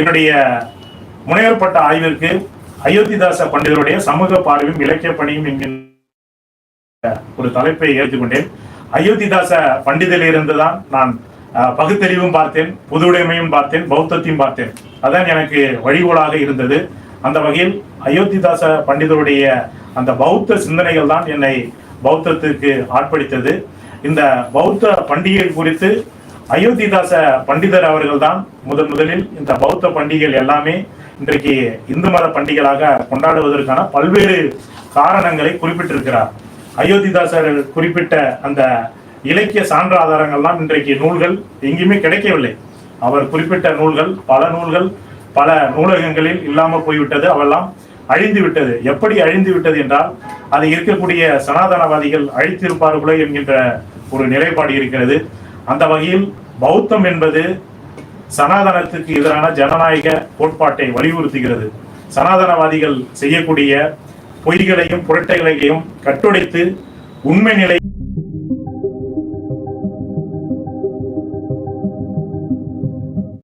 என்னுடைய முனைவர்பட்ட ஆய்விற்கு அயோத்திதாச பண்டிதருடைய சமூக பார்வையும் இலக்கிய பணியும் என்கின்ற ஒரு தலைப்பை ஏற்றுக்கொண்டேன். அயோத்திதாச பண்டிதிலிருந்து தான் நான் பகுத்தறிவும் பார்த்தேன் பொதுவுடைமையும் பார்த்தேன் பௌத்தத்தையும் பார்த்தேன். அதான் எனக்கு வழிகோலாக இருந்தது. அந்த வகையில் அயோத்திதாச பண்டிதருடைய அந்த பௌத்த சிந்தனைகள் தான் என்னை பௌத்தத்துக்கு ஆட்படுத்தது இந்த பௌத்த பண்டிகை குறித்து அயோத்திதாச பண்டிதர் அவர்கள் தான் முதன் முதலில் இந்த பௌத்த பண்டிகைகள் எல்லாமே இன்றைக்கு இந்து மத பண்டிகைகளாக கொண்டாடுவதற்கான பல்வேறு காரணங்களை குறிப்பிட்டிருக்கிறார். அயோத்திதாசர் குறிப்பிட்ட அந்த இலக்கிய சான்று ஆதாரங்கள்லாம் இன்றைக்கு நூல்கள் எங்கேயுமே கிடைக்கவில்லை. அவர் குறிப்பிட்ட நூல்கள் பல நூல்கள் பல நூலகங்களில் இல்லாமல் போய்விட்டது அவெல்லாம் அழிந்து விட்டது. எப்படி அழிந்து விட்டது என்றால் அது இருக்கக்கூடிய சனாதனவாதிகள் அழித்திருப்பார்களோ என்கின்ற ஒரு நிலைப்பாடு இருக்கிறது. அந்த வகையில் பௌத்தம் என்பது சனாதனத்துக்கு எதிரான ஜனநாயக கோட்பாட்டை வலியுறுத்துகிறது. சனாதனவாதிகள் செய்யக்கூடிய பொய்களையும் புரட்டைகளையும் கட்டுடைத்து உண்மை நிலை